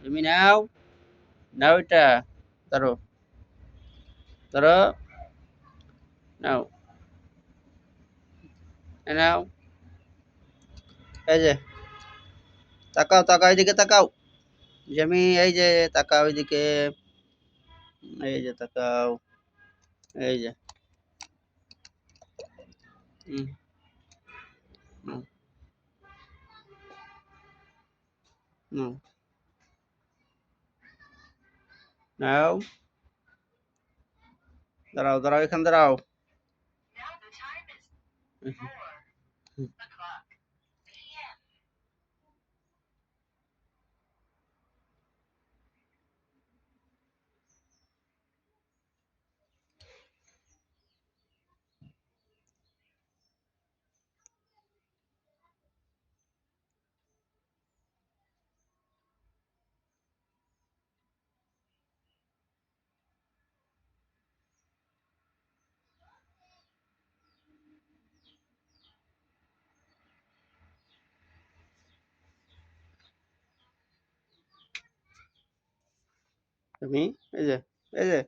তুমি নাও নাও এটা, ধরো ধরো, নাও নাও, এই যে, তাকাও তাকাও এইদিকে তাকাও, জমি, এই যে, তাকাও এইদিকে এই যে, তাকাও, এই যে হুম হুম নাও। দাঁড়াও দাঁড়াও এখান দাঁড়াও। তুমি এই যে এই যে